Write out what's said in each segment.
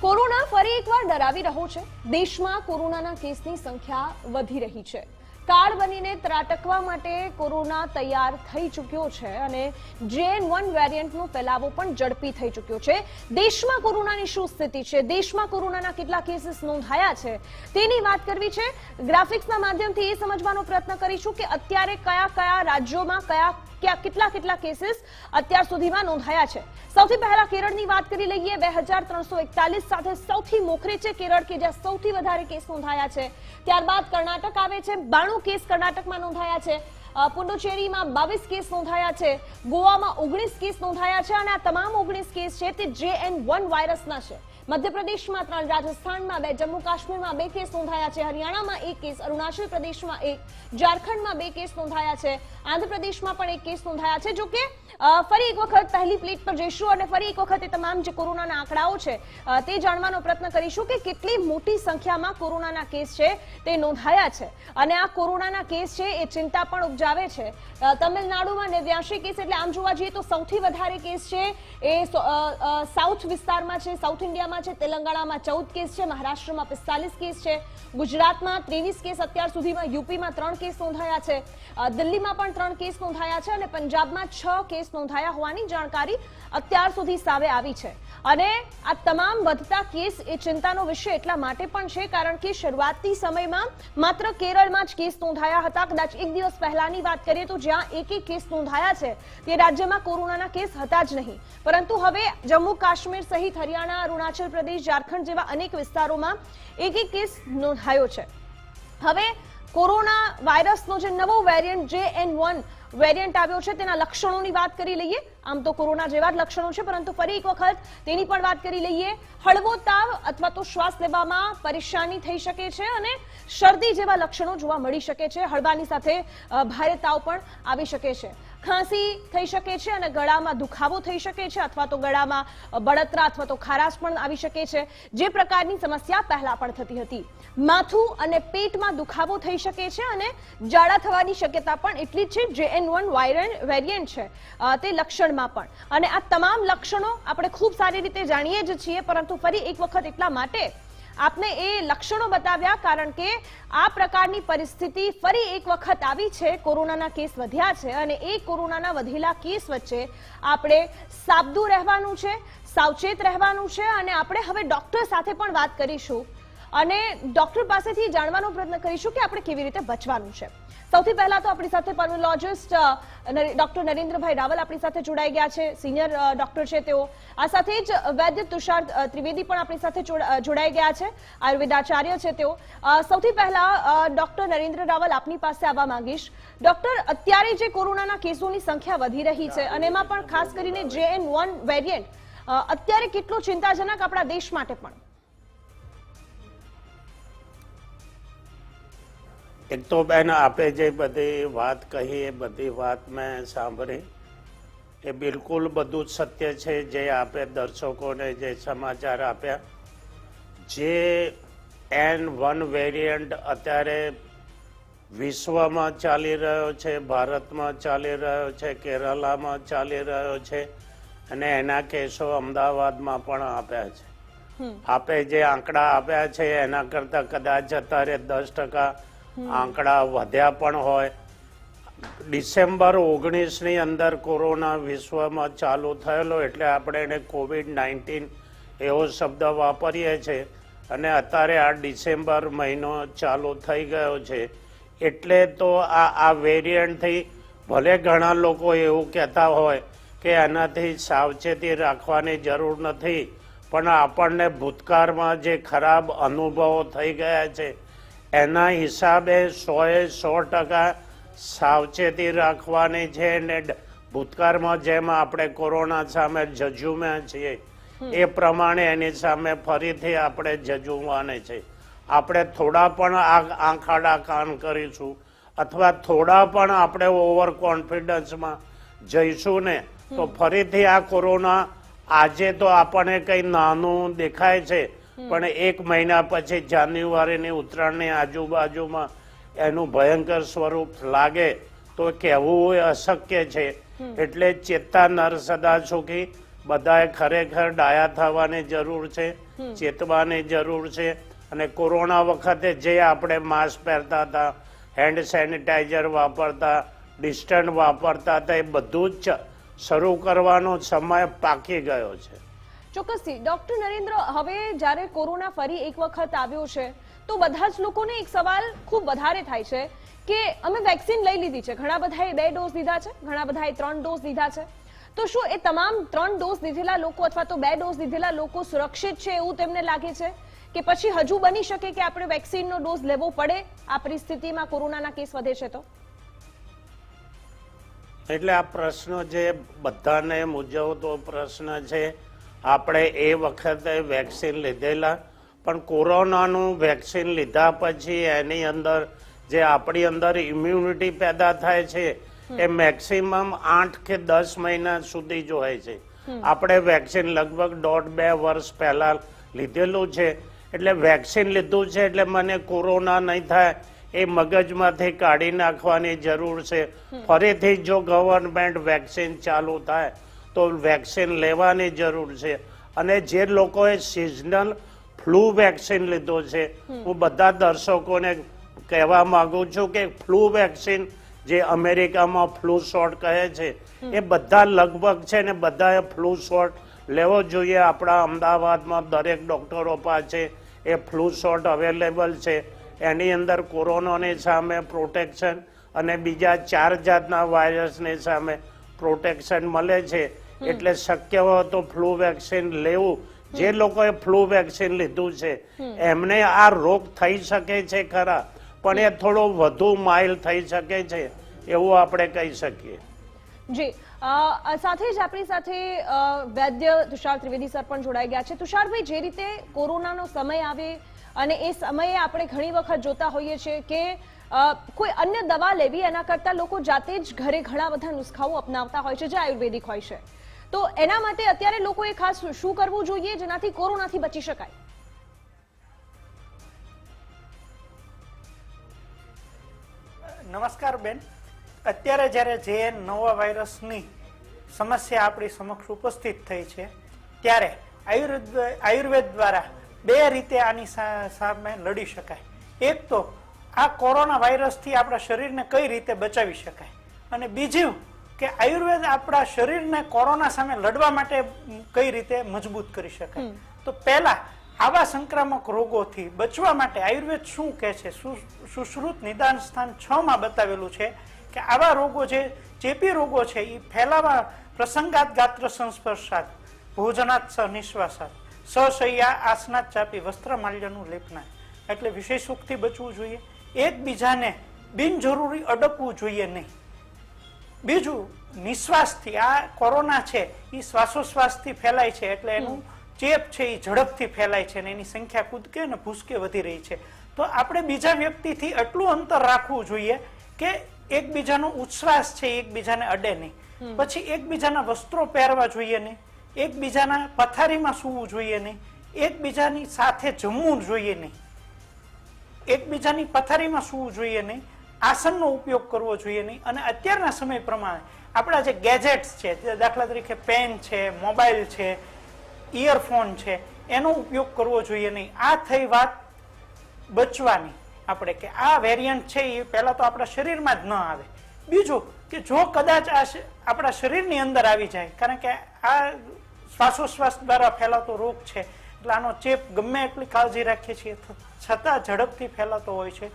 Corona ફરી એકવાર ડરાવી રહ્યો છે. દેશમાં કોરોનાના કેસની સંખ્યા વધી રહી છે. કાળ બનીને ત્રાટકવા માટે કોરોના તૈયાર થઈ ચૂક્યો છે અને જેન વન વેરિયન્ટનો ફેલાવો પણ ઝડપી થઈ ચૂક્યો છે. દેશમાં કોરોનાની શું સ્થિતિ છે? દેશમાં કોરોનાના કેટલા કેસીસ નોંધાયા છે? તેની વાત કરવી છે. ગ્રાફિક્સના માધ્યમથી એ સમજવાનો પ્રયત્ન કરીશું કે અત્યારે કયા કયા રાજ્યોમાં કયા ક્યાં કેટલા કેટલા કેસીસ અત્યાર સુધીમાં નોંધાયા છે. સૌથી પહેલા કેરળની વાત કરી લઈએ. બે સાથે સૌથી મોખરે છે કેરળ, કે જ્યાં સૌથી વધારે કેસ નોંધાયા છે. ત્યારબાદ કર્ણાટક આવે છે. બાણું કેસ કર્ણાટકમાં નોંધાયા છે. પુડુચેરીમાં બાવીસ કેસ નોંધાયા છે. ગોવામાં ઓગણીસ કેસ નોંધાયા છે અને આ તમામ ઓગણીસ કેસ છે તે જે એન વન વાયરસના છે. મધ્યપ્રદેશમાં ત્રણ રાજસ્થાનમાં, બે જમ્મુ કાશ્મીરમાં બે કેસ નોંધાયા છે. હરિયાણામાં એક કેસ, અરુણાચલ પ્રદેશમાં એક, ઝારખંડમાં બે કેસ નોંધાયા છે. આંધ્રપ્રદેશમાં પણ એક કેસ નોંધાયા છે. જોકે ફરી એક વખત પહેલી પ્લેટ પર જઈશું અને ફરી એક વખત એ તમામ જે કોરોનાના આંકડાઓ છે તે જાણવાનો પ્રયત્ન કરીશું કે કેટલી મોટી સંખ્યામાં કોરોનાના કેસ છે તે નોંધાયા છે. અને આ કોરોનાના કેસ છે એ ચિંતા પણ ઉપજાવે છે. તમિલનાડુમાં નેવ્યાસી કેસ, એટલે આમ જોવા જઈએ તો સૌથી વધારે કેસ છે એ સાઉથ વિસ્તારમાં છે. સાઉથ ઇન્ડિયામાં છે, તેલંગાણામાં ચૌદ કેસ છે, મહારાષ્ટ્રમાં પિસ્તાલીસ કેસ છે, ગુજરાતમાં ત્રેવીસ કેસ, અત્યાર સુધીમાં યુપીમાં ત્રણ કેસ નોંધાયા છે. દિલ્હીમાં પણ ત્રણ કેસ નોંધાયા છે અને પંજાબમાં છ કેસ નોંધાયા હોવાની જાણકારી અત્યાર સુધી સામે આવી છે. અને આ તમામ વધતા કેસ એ ચિંતાનો વિષય એટલા માટે પણ છે, કારણ કે શરૂઆતી સમયમાં માત્ર કેરળમાં જ કેસ નોંધાયા હતા. કદાચ એક દિવસ પહેલાની વાત કરીએ તો જ્યાં એક એક કેસ નોંધાયા છે, તે રાજ્યમાં કોરોનાના કેસ હતા જ નહીં. પરંતુ હવે જમ્મુ કાશ્મીર સહિત હરિયાણા, અરુણાચલ પ્રદેશ ઝારખંડ જેવા અનેક વિસ્તારોમાં એક એક કેસ નોંધાયો છે. હવે કોરોના વાયરસનો જે નવો વેરિયન્ટ જે એન વન વેરિયન્ટ આવ્યો છે, તેના લક્ષણોની વાત કરી લઈએ. આમ તો કોરોના જેવા જ લક્ષણો છે, પરંતુ ફરી એક વખત તેની પણ વાત કરી લઈએ. હળવો તાવ અથવા તો શ્વાસ લેવામાં પરેશાની થઈ શકે છે અને શરદી જેવા લક્ષણો જોવા મળી શકે છે. હળવાની સાથે ભારે તાવ પણ આવી શકે છે. ખાંસી થઈ શકે છે અને ગળામાં દુખાવો થઈ શકે છે અથવા તો ગળામાં બળતરા અથવા તો ખારાશ પણ આવી શકે છે. જે પ્રકારની સમસ્યા પહેલા પણ થતી હતી. માથું અને પેટમાં દુખાવો થઈ શકે છે અને ઝાડા થવાની શક્યતા પણ એટલી જ છે. જે એન વન વેરિયન્ટ છે તે લક્ષણમાં પણ. અને આ તમામ લક્ષણો આપણે ખૂબ સારી રીતે જાણીએ જ છીએ, પરંતુ ફરી એક વખત એટલા માટે આપને એ લક્ષણો બતાવ્યા કારણ કે આ પ્રકારની પરિસ્થિતિ ફરી એક વખત આવી છે. કોરોનાના કેસ વધ્યા છે અને એ કોરોનાના વધેલા કેસ વચ્ચે આપણે સાબદું રહેવાનું છે, સાવચેત રહેવાનું છે અને આપણે હવે ડોક્ટર સાથે પણ વાત કરીશું. અને ડોક્ટર પાસેથી જાણવાનો પ્રયત્ન કરીશું કે આપણે કેવી રીતે બચવાનું છે. સૌથી પહેલા તો આપણી સાથે પલ્મોલોજિસ્ટ ડોક્ટર નરેન્દ્રભાઈ રાવલ આપણી સાથે જોડાઈ ગયા છે. સિનિયર ડોક્ટર છે તેઓ. આ સાથે જ વૈદ્ય તુષાર ત્રિવેદી પણ આપણી સાથે જોડાઈ ગયા છે. આયુર્વેદાચાર્ય છે તેઓ. સૌથી પહેલા ડોક્ટર નરેન્દ્ર રાવલ આપની પાસે આવવા માંગીશ. ડોક્ટર, અત્યારે જે કોરોનાના કેસોની સંખ્યા વધી રહી છે અને એમાં પણ ખાસ કરીને જે એન વન વેરિયન્ટ અત્યારે કેટલું ચિંતાજનક આપણા દેશ માટે પણ. એક તો બેન આપે જે બધી વાત કહી એ બધી વાત મેં સાંભળી. એ બિલકુલ બધું જ સત્ય છે જે આપે દર્શકોને જે સમાચાર આપ્યા. જે એન વન વેરિયન્ટ અત્યારે વિશ્વમાં ચાલી રહ્યો છે ભારતમાં ચાલી રહ્યો છે કેરલામાં ચાલી રહ્યો છે અને એના કેસો અમદાવાદમાં પણ આપ્યા છે. આપે જે આંકડા આપ્યા છે એના કરતા કદાચ અત્યારે દસ ટકા આંકડા વધ્યા પણ હોય. ડિસેમ્બર ઓગણીસની અંદર કોરોના વિશ્વમાં ચાલુ થયેલો એટલે આપણે એને કોવિડ નાઇન્ટીન એવો શબ્દ વાપરીએ છીએ. અને અત્યારે આ ડિસેમ્બર મહિનો ચાલુ થઈ ગયો છે. એટલે તો આ આ વેરિયન્ટથી ભલે ઘણા લોકો એવું કહેતા હોય કે એનાથી સાવચેતી રાખવાની જરૂર નથી, પણ આપણને ભૂતકાળમાં જે ખરાબ અનુભવો થઈ ગયા છે એના હિસાબે સોએ સો ટકા સાવચેતી રાખવાની છે ને ભૂતકાળમાં જેમ આપણે કોરોના સામે જજુમ્યા છીએ એ પ્રમાણે એની સામે ફરીથી આપણે જજુમવાની છે. આપણે થોડા પણ આ આંખાડા કાન કરીશું અથવા થોડા પણ આપણે ઓવર કોન્ફિડન્સમાં જઈશું ને તો ફરીથી આ કોરોના આજે તો આપણને કંઈ નાનું દેખાય છે. પણ એક મહિના પછી જાન્યુઆરીની ઉત્તરાયણની આજુબાજુમાં એનું ભયંકર સ્વરૂપ લાગે તો કહેવું એ અશક્ય છે. એટલે ચેતતા નર સદા સુખી. બધાએ ખરેખર ડાયા થવાની જરૂર છે ચેતવાની જરૂર છે અને કોરોના વખતે જે આપણે માસ્ક પહેરતા હતા હેન્ડ સેનિટાઈઝર વાપરતા ડિસ્ટન્સ વાપરતા હતા એ બધું જ શરૂ કરવાનો સમય પાકી ગયો છે. ચોક્કસથી. ડોક્ટર નરેન્દ્ર, હવે જ્યારે કોરોના ફરી એક વખત આવ્યો છે, તો બધા જ લોકોને એક સવાલ ખૂબ વધારે થાય છે કે અમે વેક્સિન લઈ લીધી છે. ઘણા બધાએ બે ડોઝ લીધા છે, ઘણા બધાએ ત્રણ ડોઝ લીધા છે. તો શું એ તમામ ત્રણ ડોઝ લીધેલા લોકો અથવા તો બે ડોઝ લીધેલા લોકો સુરક્ષિત છે એવું તેમને લાગે છે? કે પછી હજુ બની શકે કે આપણે વેક્સિનનો ડોઝ લેવો પડે? આ પરિસ્થિતિમાં કોરોનાના કેસ વધે છે તો? એટલે આ પ્રશ્ન જે બધાને મૂંઝવતો પ્રશ્ન છે આપણે એ વખતે વેક્સિન લીધેલા. પણ કોરોનાનું વેક્સિન લીધા પછી એની અંદર જે આપણી અંદર ઇમ્યુનિટી પેદા થાય છે એ મેક્સિમમ આઠ કે દસ મહિના સુધી જ હોય છે. આપણે વેક્સિન લગભગ દોઢ બે વર્ષ પહેલા લીધેલું છે. એટલે વેક્સિન લીધું છે એટલે મને કોરોના નહીં થાય એ મગજમાંથી કાઢી નાખવાની જરૂર છે. ફરીથી જો ગવર્મેન્ટ વેક્સિન ચાલુ થાય તો વેક્સિન લેવાની જરૂર છે. અને જે લોકોએ સિઝનલ ફ્લૂ વેક્સિન લીધો છે હું બધા દર્શકોને કહેવા માંગુ છું કે ફ્લૂ વેક્સિન જે અમેરિકામાં ફ્લૂ શોટ કહે છે એ બધા લગભગ છે ને બધાએ ફ્લૂ શોટ લેવો જોઈએ. આપણા અમદાવાદમાં દરેક ડોક્ટરો પાસે એ ફ્લૂ શોટ અવેલેબલ છે. એની અંદર કોરોનાની સામે પ્રોટેક્શન અને બીજા ચાર જાતના વાયરસની સામે પ્રોટેક્શન મળે છે. એટલે શક્ય હોય તો ફ્લૂ વેક્સિન લેવું. જે લોકોએ ફ્લૂ વેક્સિન લીધું છે એમને આ રોગ થઈ શકે છે ખરા પણ એ થોડો વધુ માઇલ થઈ શકે છે એવું આપણે કહી શકીએ. જી સાથે જ આપણી સાથે વૈદ્ય તુષાર ત્રિવેદી સર પણ જોડાઈ ગયા છે. તુષારભાઈ જે રીતે કોરોનાનો સમય આવે અને એ સમયે આપણે ઘણી વખત જોતા હોઈએ છીએ કે કોઈ અન્ય દવા લેવી એના કરતાં લોકો જાતે જ ઘરે ઘણા બધા નુસ્ખાઓ અપનાવતા હોય છે જે આયુર્વેદિક હોય છે. તો એના માટે અત્યારે લોકોએ ખાસ શું કરવું જોઈએ જેનાથી કોરોનાથી બચી શકાય? નમસ્કાર બેન. અત્યારે જ્યારે જે નવા વાયરસની સમસ્યા આપણી સમક્ષ ઉપસ્થિત થઈ છે, ત્યારે આયુર્વેદ આયુર્વેદ દ્વારા બે રીતે આની સામે લડી શકાય. એક તો આ કોરોના વાયરસથી આપણા શરીરને કઈ રીતે બચાવી શકાય? અને બીજું કે આયુર્વેદ આપણા શરીરને કોરોના સામે લડવા માટે કઈ રીતે મજબૂત કરી શકાય તો પહેલા આવા સંક્રામક રોગોથી બચવા માટે આયુર્વેદ શું કહે છે? સુશ્રુત નિદાન સ્થાન છ માં બતાવેલું છે કે આવા રોગો જે ચેપી રોગો છે એ ફેલાવા પ્રસંગાત ગાત્ર સંસ્પર્શાત ભોજનાત સ નિશ્વાસાત સશૈયા આસનાત ચાપી વસ્ત્ર માલ્યનું લેપના એટલે વિશેષ સુખથી બચવું જોઈએ. એકબીજાને બિનજરૂરી અડકવું જોઈએ નહીં. બીજું નિશ્વાસથી આ કોરોના છે એ શ્વાસોશ્વાસથી ફેલાય છે એટલે એનું ચેપ છે એ ઝડપથી ફેલાય છે અને એની સંખ્યા કૂદકે અને ભૂસકે વધી રહી છે. તો આપણે બીજા વ્યક્તિથી એટલું અંતર રાખવું જોઈએ કે એકબીજાનો ઉચ્છ્વાસ છે એકબીજાને અડે નહીં. પછી એકબીજાના વસ્ત્રો પહેરવા જોઈએ નહીં એકબીજાના પથારીમાં સૂવું જોઈએ નહીં એકબીજાની સાથે જમવું જોઈએ નહીં એકબીજાની પથારીમાં સૂવું જોઈએ નહીં આસનનો ઉપયોગ કરવો જોઈએ નહીં. અને અત્યારના સમય પ્રમાણે આપણા જે ગેજેટ્સ છે દાખલા તરીકે પેન છે, મોબાઈલ છે, ઇયરફોન છે, એનો ઉપયોગ કરવો જોઈએ નહીં. આ થઈ વાત બચવાની આપણે, કે આ વેરિયન્ટ છે એ પહેલાં તો આપણા શરીરમાં જ ન આવે. બીજું કે જો કદાચ આ આપણા શરીરની અંદર આવી જાય, કારણ કે આ શ્વાસોશ્વાસ દ્વારા ફેલાતો રોગ છે, એટલે આનો ચેપ ગમે એટલી કાળજી રાખીએ છીએ, છતાં ઝડપથી ફેલાતો હોય છે,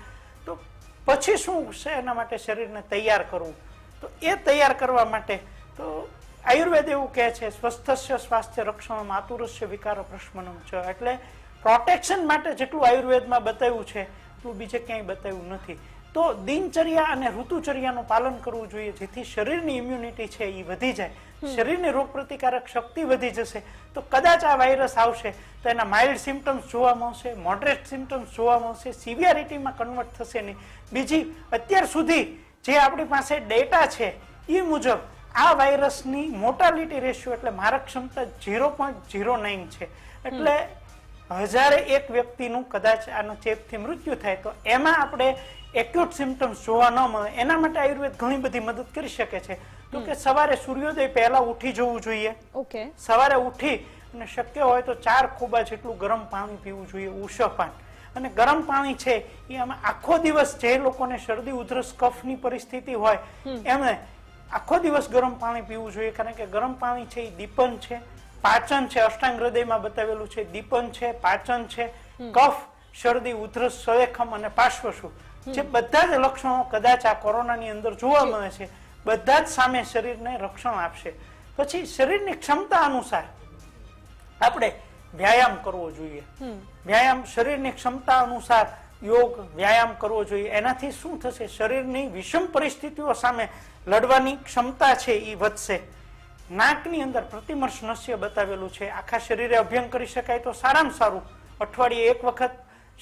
તો પછી શું છે એના માટે શરીરને તૈયાર કરવું? તો એ તૈયાર કરવા માટે તો આયુર્વેદ એવું કહે છે, સ્વસ્થસ્ય સ્વાસ્થ્ય રક્ષણ માતુરસ્ય વિકાર પ્રશ્મનમ છે. એટલે પ્રોટેક્શન માટે જેટલું આયુર્વેદમાં બતાવ્યું છે, એટલું બીજે ક્યાંય બતાવ્યું નથી. તો દિનચર્યા અને ઋતુચર્યાનું પાલન કરવું જોઈએ, જેથી શરીરની ઇમ્યુનિટી છે એ વધી જાય. શરીરની રોગ શક્તિ વધી જશે. તો કદાચ આ વાયરસ આવશે તો એના માઇલ્ડ સિમ્ટમ્સ જોવા મળશે મોડરેટ સિમ્ટમ્સ જોવા મળશે સિવિયરિટીમાં કન્વર્ટ થશે નહીં. બીજી, અત્યાર સુધી જે આપણી પાસે ડેટા છે, એ મુજબ આ વાયરસની મોર્ટાલિટી રેશિયો એટલે મારક ક્ષમતા ઝીરો પોઈન્ટ ઝીરો નાઇન છે. એટલે હજારે એક વ્યક્તિનું કદાચ આનો ચેપથી મૃત્યુ થાય તો એમાં આપણે એક્યુટ સિમ્ટમ્સ જોવા ન મળે. એના માટે આયુર્વેદ ઘણી બધી મદદ કરી શકે છે. તો કે સવારે સૂર્યોદય પહેલા ઉઠી જવું જોઈએ. ઓકે. સવારે ઉઠી અને શક્ય હોય તો ચાર ખોબા જેટલું ગરમ પાણી પીવું જોઈએ ઉષપાન અને ગરમ પાણી છે એ અમે આખો દિવસ જે લોકોને શરદી ઉધરસ કફની પરિસ્થિતિ હોય એમણે આખો દિવસ ગરમ પાણી પીવું જોઈએ. કારણ કે ગરમ પાણી છે એ દીપન છે પાચન છે અષ્ટાંગ હૃદયમાં બતાવેલું છે દીપન છે પાચન છે કફ શરદી ઉધરસ સળેખમ અને પાર્શ્વસુ જે બધા જ લક્ષણો કદાચ આ કોરોનાની અંદર જોવા મળે છે. બધા જ સામે શરીરને રક્ષણ આપશે. પછી શરીરની ક્ષમતા અનુસાર આપણે વ્યાયામ કરવો જોઈએ. વ્યાયામ શરીરની ક્ષમતા અનુસાર યોગ વ્યાયામ કરવો જોઈએ. એનાથી શું થશે? શરીરની વિષમ પરિસ્થિતિઓ સામે લડવાની ક્ષમતા છે એ વધશે. નાકની અંદર પ્રતિમર્શ નસ્ય બતાવેલું છે. આખા શરીરે અભ્યંગ કરી શકાય તો સારામાં સારું. અઠવાડિયે એક વખત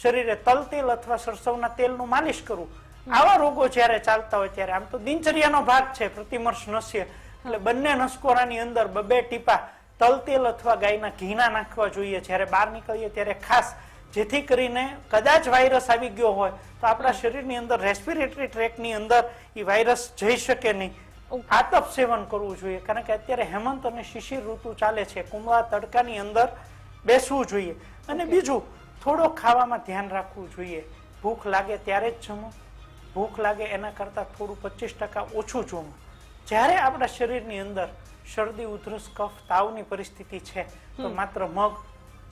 શરીરે તલ તેલ અથવા સરસવના તેલનું માલિશ કરવું. આવા રોગો જ્યારે ચાલતા હોય ત્યારે આમ તો દિનચર્યાનો ભાગ છે પ્રતિમર્શ નસ્ય. એટલે બંને નસકોરાની અંદર બબે ટીપા તલ તેલ અથવા ગાયના ઘીના નાખવા જોઈએ. જ્યારે બહાર નીકળીએ ત્યારે ખાસ જેથી કરીને કદાચ વાયરસ આવી ગયો હોય તો આપણા શરીરની અંદર રેસ્પિરેટરી ટ્રેકની અંદર એ વાયરસ જઈ શકે નહીં. આતપ સેવન કરવું જોઈએ. કારણ કે અત્યારે હેમંત અને શિશિર ઋતુ ચાલે છે. કુંભળા તડકાની અંદર બેસવું જોઈએ. અને બીજું થોડો ખાવામાં ધ્યાન રાખવું જોઈએ. ભૂખ લાગે ત્યારે જ જમો. ભૂખ લાગે એના કરતાં થોડું પચીસ ટકા ઓછું જોવું જ્યારે આપણા શરીરની અંદર શરદી ઉધરસ કફ તાવની પરિસ્થિતિ છે તો માત્ર મગ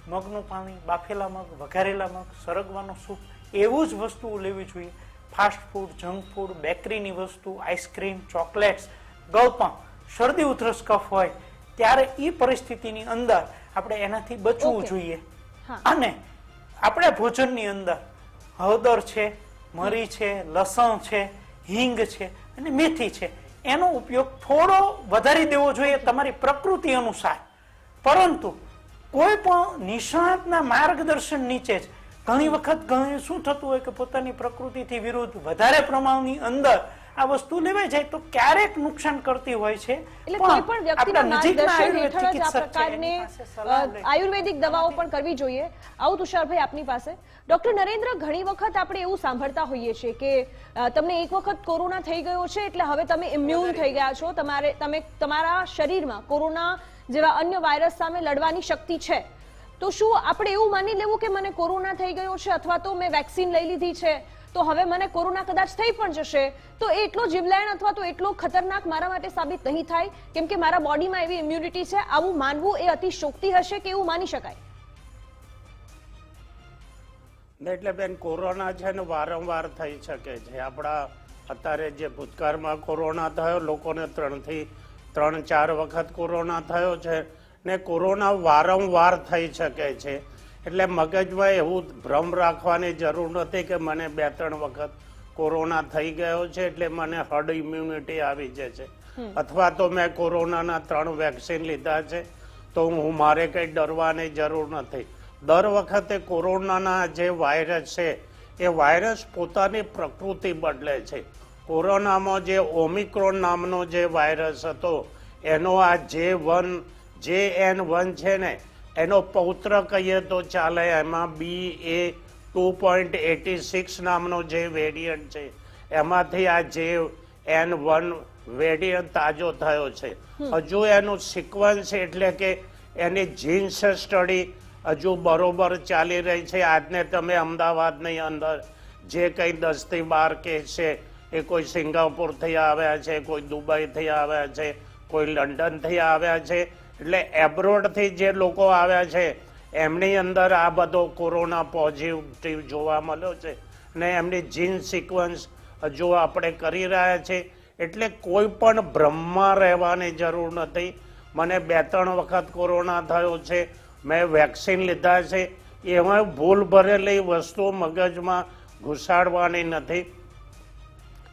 મગનું પાણી બાફેલા મગ વઘારેલા મગ સરગવાનો સૂપ એવું જ વસ્તુઓ લેવી જોઈએ. ફાસ્ટ ફૂડ જંક ફૂડ બેકરીની વસ્તુ આઈસ્ક્રીમ ચોકલેટ્સ ગળપણ શરદી ઉધરસ કફ હોય ત્યારે એ પરિસ્થિતિની અંદર આપણે એનાથી બચવું જોઈએ. અને આપણે ભોજનની અંદર હળદર છે મરી છે, લસણ છે, હિંગ છે અને મેથી છે. એનો ઉપયોગ થોડો વધારી દેવો જોઈએ તમારી પ્રકૃતિ અનુસાર. પરંતુ કોઈ પણ નિષ્ણાતના માર્ગદર્શન નીચે જ ઘણી વખત ઘણી શું થતું હોય કે પોતાની પ્રકૃતિથી વિરુદ્ધ વધારે પ્રમાણની અંદર આ વસ્તુ લેવાય જાય તો ક્યારેક નુકસાન કરતી હોય છે. એટલે કોઈ પણ વ્યક્તિના માર્ગદર્શન હેઠળ જ આ પ્રકારની આયુર્વેદિક દવાઓ પણ કરવી જોઈએ. આવું તુષારભાઈ આપની પાસે. ડોક્ટર નરેન્દ્ર ઘણી વખત આપણે એવું સાંભળતા હોઈએ છીએ કે તમને એક વખત કોરોના થઈ ગયો છે એટલે હવે તમે ઇમ્યુન થઈ ગયા છો. તમારે તમે તમારા શરીરમાં કોરોના જેવા અન્ય વાયરસ સામે લડવાની શક્તિ છે. તો શું આપણે એવું માની લેવું કે મને કોરોના થઈ ગયો છે અથવા તો મેં વેક્સિન લઈ લીધી છે? તો હવે મને કોરોના કદાચ થઈ પણ જશે. તો એટલો જીવલેણ અથવા તો એટલો ખતરનાક મારા માટે સાબિત નહીં થાય, કેમ કે મારા બોડીમાં એવી ઇમ્યુનિટી છે, આવું માનવું એ અતિશોક્તિ હશે કે એવું માની શકાય. એટલે બેન, કોરોના છે ને વારંવાર થઈ શકે છે. આપણા અત્યારે જે ભૂતકાળમાં કોરોના થયો, લોકોને ત્રણથી ત્રણ ચાર વખત કોરોના થયો છે ને કોરોના વારંવાર થઈ શકે છે. એટલે મગજમાં એવું ભ્રમ રાખવાની જરૂર નથી કે મને બે ત્રણ વખત કોરોના થઈ ગયો છે એટલે મને હર્ડ ઇમ્યુનિટી આવી જશે અથવા તો મેં કોરોનાના ત્રણ વેક્સિન લીધા છે તો હું મારે કંઈ ડરવાની જરૂર નથી. દર વખતે કોરોનાના જે વાયરસ છે એ વાયરસ પોતાની પ્રકૃતિ બદલે છે. કોરોનામાં જે ઓમિક્રોન નામનો જે વાયરસ હતો એનો આ જે વન જે એન વન છે ને એનો પૌત્ર કહીએ તો ચાલે એમાં B A two point eighty six નામનો જે વેરિયન્ટ છે એમાંથી આ જે એન વન વેરિયન્ટ તાજો થયો છે. હજુ એનું સિક્વન્સ એટલે કે એની જીન્સ સ્ટડી હજુ બરોબર ચાલી રહી છે. આજને તમે અમદાવાદની અંદર જે કંઈ દસથી બાર કેસ છે એ કોઈ સિંગાપુરથી આવ્યા છે કોઈ દુબઈથી આવ્યા છે કોઈ લંડનથી આવ્યા છે એટલે એબ્રોડથી જે લોકો આવ્યા છે, એમની અંદર આ બધો કોરોના પોઝિટિવ જોવા મળ્યો છે ને એમની જીન સિક્વન્સ હજુ આપણે કરી રહ્યા છે, એટલે કોઈ પણ ભ્રમમાં રહેવાની જરૂર નથી. મને બે ત્રણ વખત કોરોના થયો છે, મેં વેક્સિન લીધા છે, એમાં ભૂલ ભરેલી વસ્તુ મગજમાં ઘુસાડવાની નથી.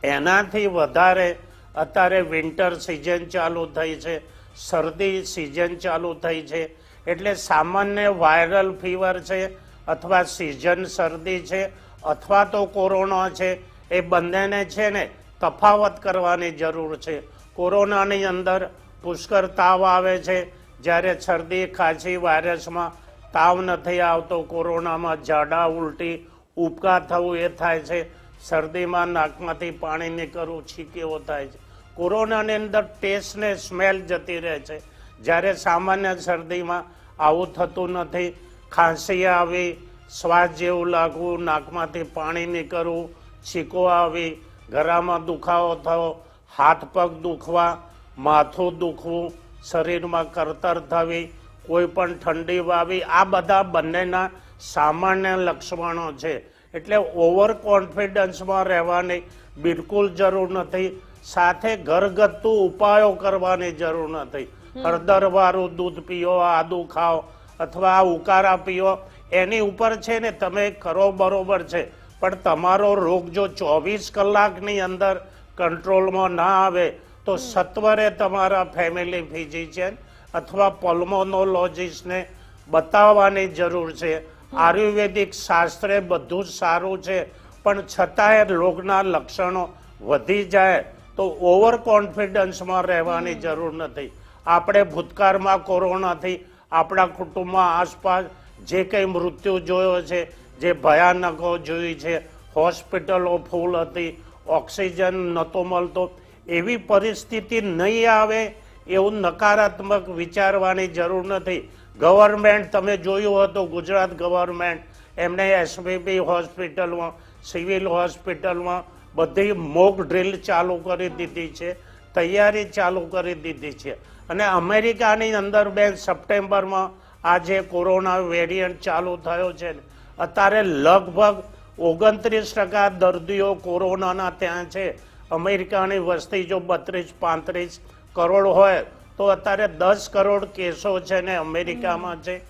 એનાથી વધારે અત્યારે વિન્ટર સિઝન ચાલુ થઈ છે. શરદી સિઝન ચાલુ થઈ છે. એટલે સામાન્ય વાયરલ ફીવર છે અથવા સિઝન શરદી છે અથવા તો કોરોના છે, એ બંનેને છે ને તફાવત કરવાની જરૂર છે. કોરોનાની અંદર પુષ્કળ તાવ આવે છે. જ્યારે શરદી, ખાંસી, વાયરસમાં તાવ નથી આવતો, કોરોનામાં જાડા, ઉલટી ઉપકા થવું એ થાય છે. શરદીમાં નાકમાંથી પાણી નીકળવું છીકેવો થાય છે. કોરોનાની અંદર ટેસ્ટને સ્મેલ જતી રહે છે. જ્યારે સામાન્ય શરદીમાં આવું થતું નથી. ખાંસી આવી, શ્વાસ જેવું લાગવું, નાકમાંથી પાણી નીકળવું, છીકો આવી ગરામાં દુખાવો થવો, હાથ પગ દુખવા, માથું દુખવું, શરીરમાં કરતર થવી, કોઈ પણ ઠંડી વાવી, આ બધા બંનેના સામાન્ય લક્ષણો છે. એટલે ઓવર કોન્ફિડન્સમાં રહેવાની બિલકુલ જરૂર નથી. સાથે ઘરગથ્થુ ઉપાયો કરવાની જરૂર નથી હળદરવાળું દૂધ પીઓ આદુ ખાઓ અથવા ઉકારા પીઓ એની ઉપર છે ને તમે કરો બરોબર છે. પણ તમારો રોગ જો ચોવીસ કલાકની અંદર કંટ્રોલમાં ના આવે તો સત્વરે તમારા ફેમિલી ફિઝિશિયન અથવા પલ્મોનોલોજીસ્ટને બતાવવાની જરૂર છે. આયુર્વેદિક શાસ્ત્રે બધું જ સારું છે પણ છતાંય રોગના લક્ષણો વધી જાય. તો ઓવર કોન્ફિડન્સમાં રહેવાની જરૂર નથી. આપણે ભૂતકાળમાં કોરોનાથી આપણા કુટુંબમાં આસપાસ જે કંઈ મૃત્યુ જોયો છે, જે ભયાનકો જોઈ છે, હોસ્પિટલો ફૂલ હતી, ઓક્સિજન નહોતો મળતો, એવી પરિસ્થિતિ નહીં આવે એવું નકારાત્મક વિચારવાની જરૂર નથી. ગવર્મેન્ટ તમે જોયું હતું, ગુજરાત ગવર્મેન્ટ એમણે એસબીપી હોસ્પિટલમાં, સિવિલ હોસ્પિટલમાં બધી મોક ડ્રીલ ચાલુ કરી દીધી છે, તૈયારી ચાલુ કરી દીધી છે. અને અમેરિકાની અંદર બેન સપ્ટેમ્બરમાં આ જે કોરોના વેરિયન્ટ ચાલુ થયો છે. અત્યારે લગભગ ઓગણત્રીસ ટકા દર્દીઓ કોરોનાના ત્યાં છે. અમેરિકાની વસ્તી જો બત્રીસ, પાંત્રીસ કરોડ હોય, તો અત્યારે દસ કરોડ કેસો છે ને અમેરિકામાં છે.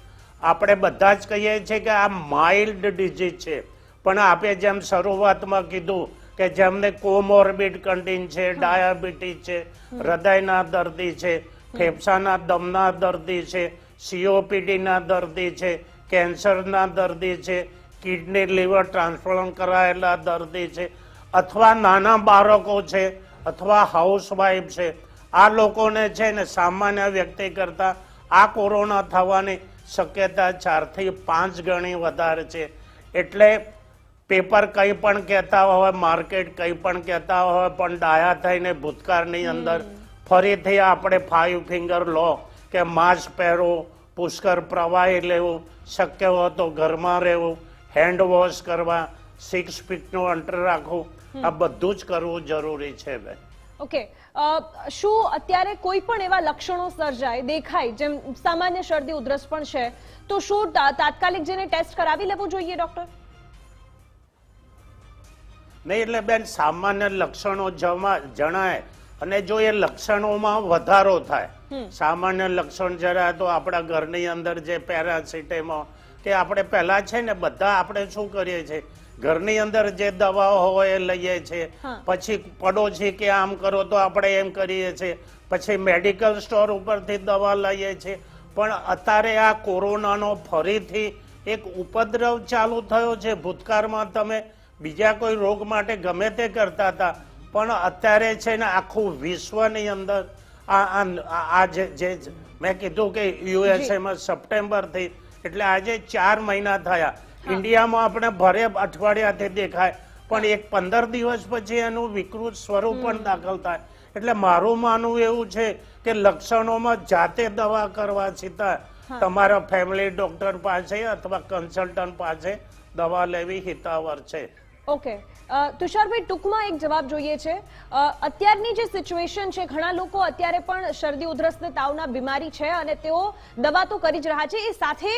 આપણે બધા જ કહીએ છીએ કે આ માઇલ્ડ ડિઝીઝ છે. પણ આપે જેમ શરૂઆતમાં કીધું કે જેમને કોમોર્બિડ કન્ડિન છે ડાયાબિટીસ છે હૃદયના દર્દી છે ફેફસાના દમના દર્દી છે સીઓપીડીના દર્દી છે કેન્સરના દર્દી છે કિડની લીવર ટ્રાન્સપ્લાન્ટ કરાયેલા દર્દી છે અથવા નાના બાળકો છે અથવા હાઉસવાઈફ છે. આ લોકોને છે ને સામાન્ય વ્યક્તિ કરતાં આ કોરોના થવાની શક્યતા ચારથી પાંચ ગણી વધારે છે. એટલે પેપર કંઈ પણ કહેતા હોય માર્કેટ કંઈ પણ કહેતા હોય પણ ડાયા થઈને ભૂતકાળની અંદર ફરીથી આપણે ફાઈવ ફિંગર લો કે માસ્ક પહેરો પુષ્કર પ્રવાહી લેવું શક્ય હોય તો ઘરમાં રહેવું હેન્ડ વોશ કરવા સિક્સ ફીટનું અંતર રાખવું આ બધું જ કરવું જરૂરી છે બેન. ઓકે શું અત્યારે કોઈ પણ એવા લક્ષણો સર્જાય દેખાય જેમ સામાન્ય શરદી ઉધરસ પણ છે તો શું તાત્કાલિક જેને ટેસ્ટ કરાવી લેવું જોઈએ ડોક્ટર નહીં એટલે બેન સામાન્ય લક્ષણો જણાય અને જો એ લક્ષણોમાં વધારો થાય સામાન્ય લક્ષણ જરા તો આપણા ઘરની અંદર જે પેરાસિટેમોલ કે આપણે પહેલા છે ને બધા આપણે શું કરીએ છીએ ઘરની અંદર જે દવાઓ હોય એ લઈએ છીએ પછી પડોશી કે આમ કરો તો આપણે એમ કરીએ છીએ પછી મેડિકલ સ્ટોર ઉપરથી દવા લઈએ છીએ પણ અત્યારે આ કોરોનાનો ફરીથી એક ઉપદ્રવ ચાલુ થયો છે ભૂતકાળમાં તમે બીજા કોઈ રોગ માટે ગમે તે કરતા હતા પણ અત્યારે છે ને આખું વિશ્વની અંદર આ આ- જે મેં કીધું કે યુએસએમાં સપ્ટેમ્બરથી એટલે આજે ચાર મહિના થયા. ઇન્ડિયામાં આપણે ભરે અઠવાડિયાથી દેખાય પણ એક પંદર દિવસ પછી એનું વિકૃત સ્વરૂપ પણ દાખલ થાય. એટલે મારું માનવું એવું છે કે લક્ષણોમાં જાતે દવા કરવા છતાં તમારા ફેમિલી ડોક્ટર પાસે અથવા કન્સલ્ટન્ટ પાસે દવા લેવી હિતાવર છે. ઓકે તુષારભાઈ, ટૂંકમાં એક જવાબ જોઈએ છે. અત્યારની જે સિચ્યુએશન છે, ઘણા લોકો અત્યારે પણ શરદી, ઉધરસ ને તાવના બીમારી છે અને તેઓ દવા તો કરી જ રહ્યા છે. એ સાથે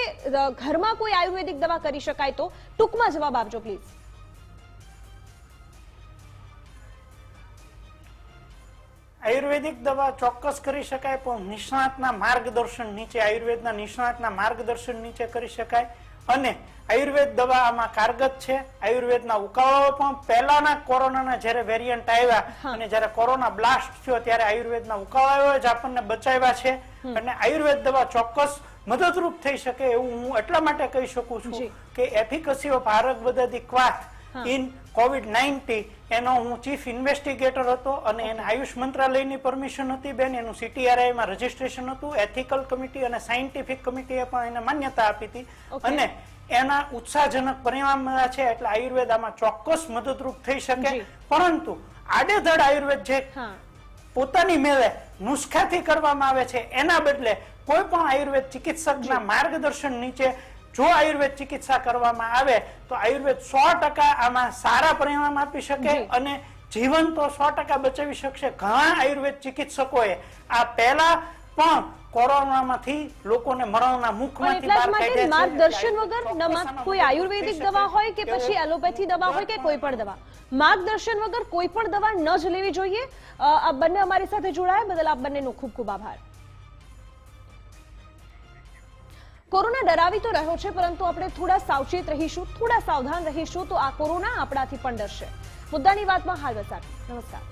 ઘરમાં કોઈ આયુર્વેદિક દવા કરી શકાય તો ટૂંકમાં જવાબ આપજો પ્લીઝ આયુર્વેદિક દવા ચોક્કસ કરી શકાય, પણ નિષ્ણાતના માર્ગદર્શન નીચે, આયુર્વેદના નિષ્ણાતના માર્ગદર્શન નીચે કરી શકાય. અને આયુર્વેદ દવા આમાં કારગત છે. આયુર્વેદના ઉકાળાઓ પણ પહેલાના કોરોનાના જ્યારે વેરિયન્ટ આવ્યા અને જ્યારે કોરોના બ્લાસ્ટ થયો ત્યારે આયુર્વેદના ઉકાળાઓ જ આપણને બચાવ્યા છે. અને આયુર્વેદ દવા ચોક્કસ મદદરૂપ થઈ શકે એવું હું એટલા માટે કહી શકું છું. કે એફિકસી ઓફ આરોગ બદદી ક્વાથ ઇન કોવિડ નાઇન્ટી એનો હું ચીફ ઇન્વેસ્ટિગેટર હતો અને એને આયુષ મંત્રાલયની પરમિશન હતી બેન. એનું સીટીઆરઆઈમાં રજીસ્ટ્રેશન હતું. એથિકલ કમિટી અને સાયન્ટિફિક કમિટીએ પણ એને માન્યતા આપી હતી. અને એના ઉત્સાહજનક પરિણામ મળ્યા છે એટલે આયુર્વેદ આમાં ચોક્કસ મદદરૂપ થઈ શકે. પરંતુ આડેધડ આયુર્વેદ જે પોતાની મેળે નુસ્ખાથી કરવામાં આવે છે એના બદલે કોઈ પણ આયુર્વેદ ચિકિત્સકના માર્ગદર્શન નીચે જો આયુર્વેદ ચિકિત્સા કરવામાં આવે તો આયુર્વેદ સો ટકા આમાં સારા પરિણામ આપી શકે અને જીવન તો સો ટકા બચાવી શકશે. ઘણા આયુર્વેદ ચિકિત્સકોએ આ પહેલા પણ કોરોનામાંથી લોકોને મરણના મુખમાંથી બહાર કાઢે છે. માર્ગદર્શન વગર ન કોઈ આયુર્વેદિક દવા હોય કે પછી એલોપેથી દવા હોય કે કોઈ પણ દવા? માર્ગદર્શન વગર કોઈ પણ દવા ન જ લેવી જોઈએ. આ બંને અમારી સાથે જોડાયા. બદલ આપ બંનેનો ખૂબ ખૂબ આભાર. કોરોના ડરાવી તો રહ્યો છે પરંતુ આપણે થોડા સાવચેત રહીશું થોડા સાવધાન રહીશું તો આ કોરોના આપણાથી પણ ડરશે. મુદ્દાની વાતમાં હાલ આટલું. નમસ્કાર.